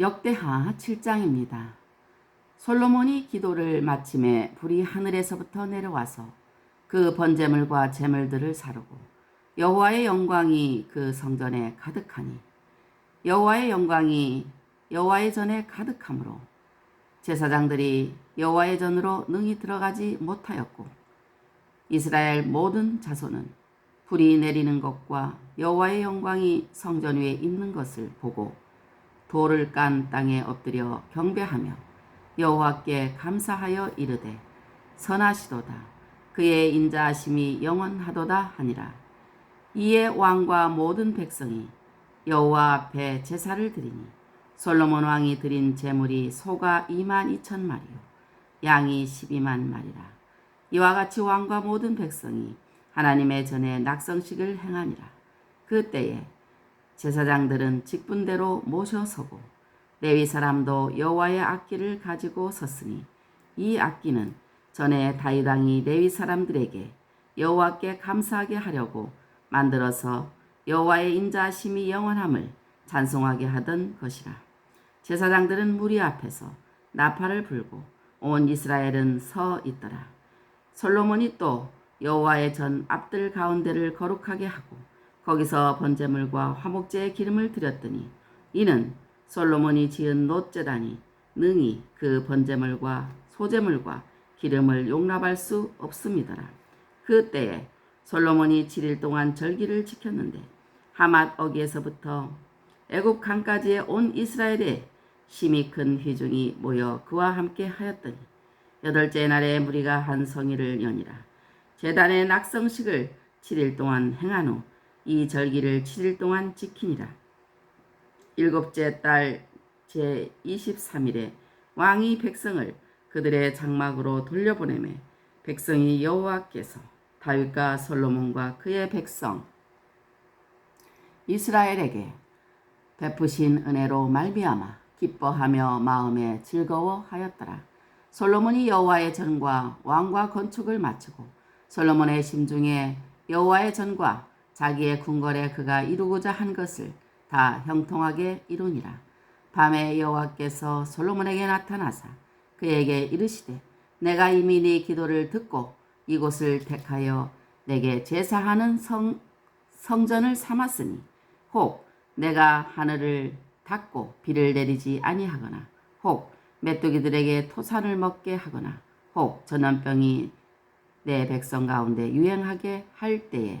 역대하 7장입니다. 솔로몬이 기도를 마침에 불이 하늘에서부터 내려와서 그 번제물과 제물들을 사르고 여호와의 영광이 그 성전에 가득하니 여호와의 영광이 여호와의 전에 가득하므로 제사장들이 여호와의 전으로 능히 들어가지 못하였고 이스라엘 모든 자손은 불이 내리는 것과 여호와의 영광이 성전 위에 있는 것을 보고 돌을 깐 땅에 엎드려 경배하며 여호와께 감사하여 이르되 선하시도다. 그의 인자하심이 영원하도다 하니라. 이에 왕과 모든 백성이 여호와 앞에 제사를 드리니 솔로몬 왕이 드린 제물이 소가 2만 2천 마리요 양이 12만 마리라. 이와 같이 왕과 모든 백성이 하나님의 전에 낙성식을 행하니라. 그때에 제사장들은 직분대로 모셔서고 레위 사람도 여호와의 악기를 가지고 섰으니 이 악기는 전에 다윗 왕이 레위 사람들에게 여호와께 감사하게 하려고 만들어서 여호와의 인자하심이 영원함을 찬송하게 하던 것이라. 제사장들은 무리 앞에서 나팔을 불고 온 이스라엘은 서 있더라. 솔로몬이 또 여호와의 전 앞들 가운데를 거룩하게 하고 거기서 번제물과 화목제의 기름을 드렸더니 이는 솔로몬이 지은 놋제단이 능히 그 번제물과 소제물과 기름을 용납할 수 없음이더라. 그때에 솔로몬이 7일 동안 절기를 지켰는데 하맛 어기에서부터 애굽 강까지의 온 이스라엘에 심히 큰 회중이 모여 그와 함께 하였더니 여덟째 날에 무리가 한 성의를 연이라 제단의 낙성식을 7일 동안 행한 후 이 절기를 7일 동안 지키니라 일곱째 달 제 23일에 왕이 백성을 그들의 장막으로 돌려보내매 백성이 여호와께서 다윗과 솔로몬과 그의 백성 이스라엘에게 베푸신 은혜로 말미암아 기뻐하며 마음에 즐거워하였더라. 솔로몬이 여호와의 전과 왕과 건축을 마치고 솔로몬의 심중에 여호와의 전과 자기의 궁궐에 그가 이루고자 한 것을 다 형통하게 이루니라. 밤에 여호와께서 솔로몬에게 나타나사 그에게 이르시되 내가 이미 네 기도를 듣고 이곳을 택하여 내게 제사하는 성, 성전을 삼았으니 혹 내가 하늘을 닫고 비를 내리지 아니하거나 혹 메뚜기들에게 토산을 먹게 하거나 혹 전염병이 내 백성 가운데 유행하게 할 때에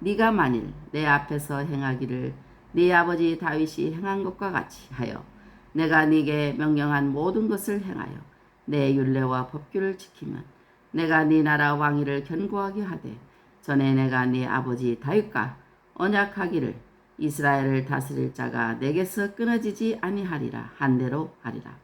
네가 만일 내 앞에서 행하기를 네 아버지 다윗이 행한 것과 같이 하여 내가 네게 명령한 모든 것을 행하여 내 율례와 법규를 지키면 내가 네 나라 왕위를 견고하게 하되 전에 내가 네 아버지 다윗과 언약하기를 이스라엘을 다스릴 자가 내게서 끊어지지 아니하리라 한 대로 하리라.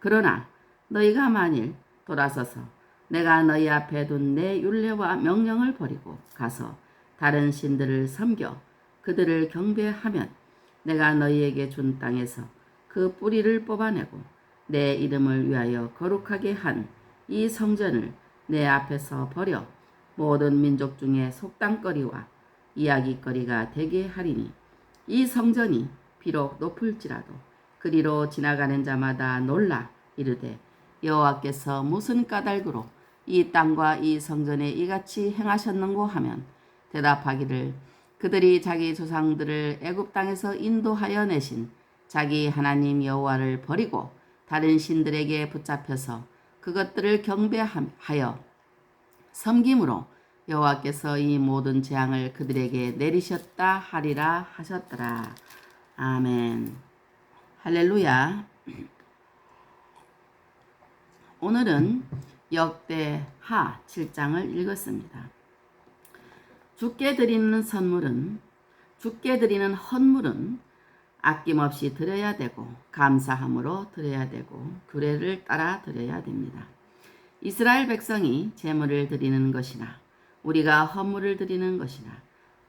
그러나 너희가 만일 돌아서서 내가 너희 앞에 둔 내 율례와 명령을 버리고 가서 다른 신들을 섬겨 그들을 경배하면 내가 너희에게 준 땅에서 그 뿌리를 뽑아내고 내 이름을 위하여 거룩하게 한 이 성전을 내 앞에서 버려 모든 민족 중에 속담거리와 이야기거리가 되게 하리니 이 성전이 비록 높을지라도 그리로 지나가는 자마다 놀라 이르되 여호와께서 무슨 까닭으로 이 땅과 이 성전에 이같이 행하셨는고 하면 대답하기를 그들이 자기 조상들을 애굽 땅에서 인도하여 내신 자기 하나님 여호와를 버리고 다른 신들에게 붙잡혀서 그것들을 경배하여 섬김으로 여호와께서 이 모든 재앙을 그들에게 내리셨다 하리라 하셨더라. 아멘. 할렐루야. 오늘은 역대하 7장을 읽었습니다. 죽게 드리는 선물은 죽게 드리는 헌물은 아낌없이 드려야 되고 감사함으로 드려야 되고 규례를 따라 드려야 됩니다. 이스라엘 백성이 제물을 드리는 것이나 우리가 헌물을 드리는 것이나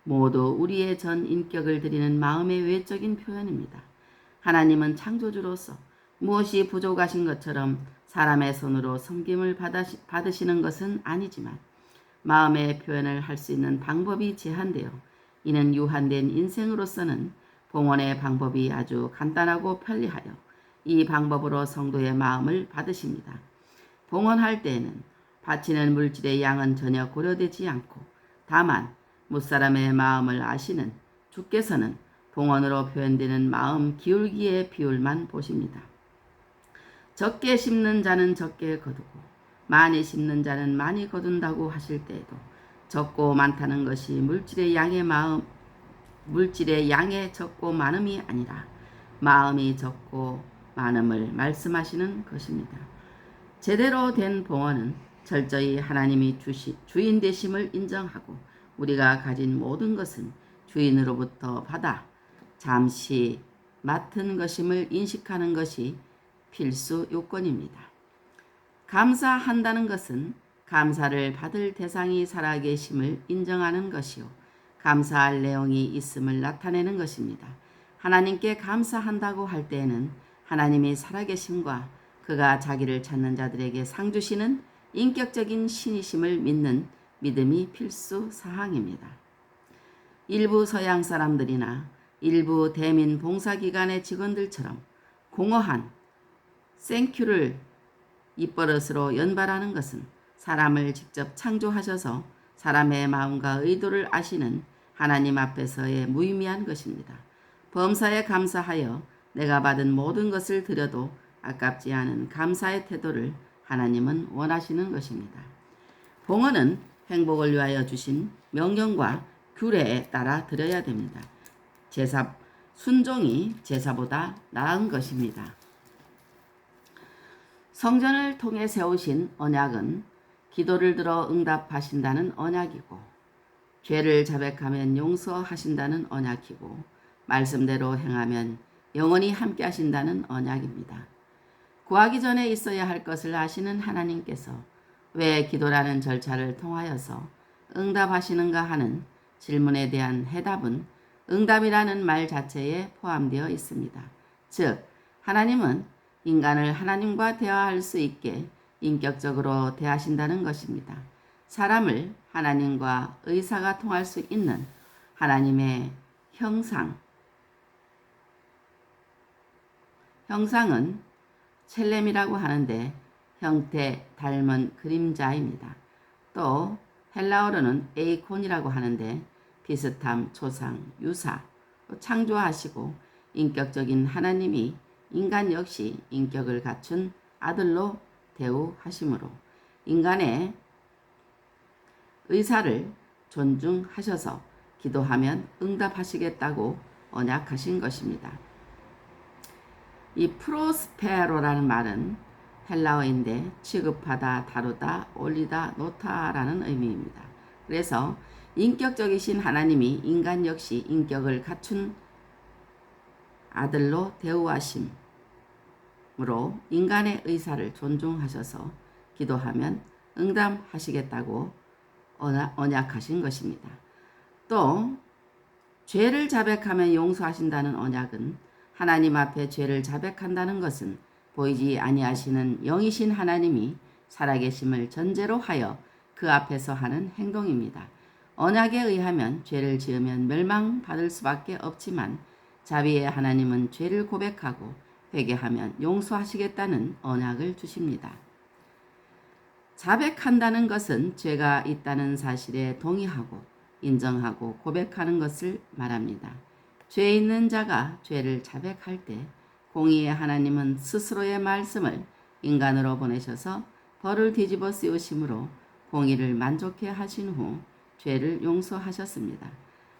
모두 우리의 전 인격을 드리는 마음의 외적인 표현입니다. 하나님은 창조주로서 무엇이 부족하신 것처럼 사람의 손으로 섬김을 받으시는 것은 아니지만 마음의 표현을 할 수 있는 방법이 제한되어 이는 유한된 인생으로서는 봉헌의 방법이 아주 간단하고 편리하여 이 방법으로 성도의 마음을 받으십니다. 봉헌할 때에는 바치는 물질의 양은 전혀 고려되지 않고 다만 무사람의 마음을 아시는 주께서는 봉헌으로 표현되는 마음 기울기의 비율만 보십니다. 적게 심는 자는 적게 거두고 많이 심는 자는 많이 거둔다고 하실 때에도 적고 많다는 것이 물질의 양의 마음 물질의 양의 적고 많음이 아니라 마음이 적고 많음을 말씀하시는 것입니다. 제대로 된 봉헌은 철저히 하나님이 주시, 주인 되심을 인정하고 우리가 가진 모든 것은 주인으로부터 받아 잠시 맡은 것임을 인식하는 것이 필수 요건입니다. 감사한다는 것은 감사를 받을 대상이 살아계심을 인정하는 것이요. 감사할 내용이 있음을 나타내는 것입니다. 하나님께 감사한다고 할 때에는 하나님이 살아계심과 그가 자기를 찾는 자들에게 상 주시는 인격적인 신이심을 믿는 믿음이 필수 사항입니다. 일부 서양 사람들이나 일부 대민 봉사기관의 직원들처럼 공허한 생큐를 입버릇으로 연발하는 것은 사람을 직접 창조하셔서 사람의 마음과 의도를 아시는 하나님 앞에서의 무의미한 것입니다. 범사에 감사하여 내가 받은 모든 것을 드려도 아깝지 않은 감사의 태도를 하나님은 원하시는 것입니다. 봉헌은 행복을 위하여 주신 명령과 규례에 따라 드려야 됩니다. 제사 순종이 제사보다 나은 것입니다. 성전을 통해 세우신 언약은 기도를 들어 응답하신다는 언약이고 죄를 자백하면 용서하신다는 언약이고 말씀대로 행하면 영원히 함께 하신다는 언약입니다. 구하기 전에 있어야 할 것을 아시는 하나님께서 왜 기도라는 절차를 통하여서 응답하시는가 하는 질문에 대한 해답은 응답이라는 말 자체에 포함되어 있습니다. 즉, 하나님은 인간을 하나님과 대화할 수 있게 인격적으로 대하신다는 것입니다. 사람을 하나님과 의사가 통할 수 있는 하나님의 형상. 형상은 첼렘이라고 하는데 형태 닮은 그림자입니다. 또 헬라어로는 에이콘이라고 하는데 비슷함, 초상, 유사, 창조하시고 인격적인 하나님이 인간 역시 인격을 갖춘 아들로 대우하심으로 인간의 의사를 존중하셔서 기도하면 응답하시겠다고 언약하신 것입니다. 이 프로스페로라는 말은 헬라어인데 취급하다, 다루다, 올리다, 놓다라는 의미입니다. 그래서 인격적이신 하나님이 인간 역시 인격을 갖춘 아들로 대우하심 으로 인간의 의사를 존중하셔서 기도하면 응답하시겠다고 언약하신 것입니다. 또 죄를 자백하면 용서하신다는 언약은 하나님 앞에 죄를 자백한다는 것은 보이지 아니하시는 영이신 하나님이 살아계심을 전제로 하여 그 앞에서 하는 행동입니다. 언약에 의하면 죄를 지으면 멸망받을 수밖에 없지만 자비의 하나님은 죄를 고백하고 회개하면 용서하시겠다는 언약을 주십니다. 자백한다는 것은 죄가 있다는 사실에 동의하고 인정하고 고백하는 것을 말합니다. 죄 있는 자가 죄를 자백할 때 공의의 하나님은 스스로의 말씀을 인간으로 보내셔서 벌을 뒤집어 씌우심으로 공의를 만족해 하신 후 죄를 용서하셨습니다.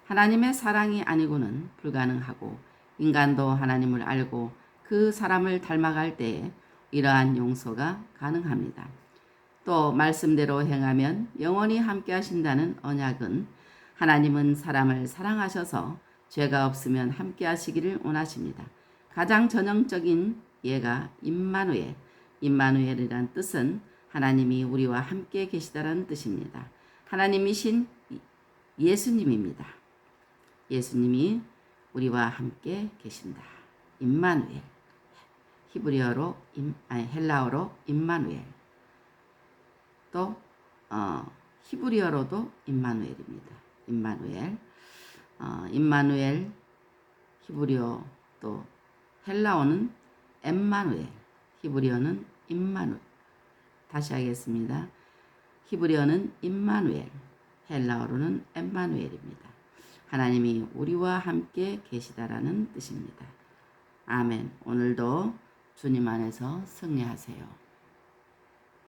하나님의 사랑이 아니고는 불가능하고 인간도 하나님을 알고 그 사람을 닮아갈 때에 이러한 용서가 가능합니다. 또 말씀대로 행하면 영원히 함께 하신다는 언약은 하나님은 사람을 사랑하셔서 죄가 없으면 함께 하시기를 원하십니다. 가장 전형적인 예가 임마누엘. 임마누엘이란 뜻은 하나님이 우리와 함께 계시다라는 뜻입니다. 하나님이신 예수님입니다. 예수님이 우리와 함께 계신다. 임마누엘. 히브리어로 임, 아니 헬라어로 임마누엘. 또 어, 히브리어로도 임마누엘입니다. 임마누엘. 어, 임마누엘 히브리어 또 헬라어는 엠마누엘. 히브리어는 임마누엘. 다시 하겠습니다. 히브리어는 임마누엘. 헬라어로는 엠마누엘입니다. 하나님이 우리와 함께 계시다라는 뜻입니다. 아멘. 오늘도 주님 안에서 승리하세요.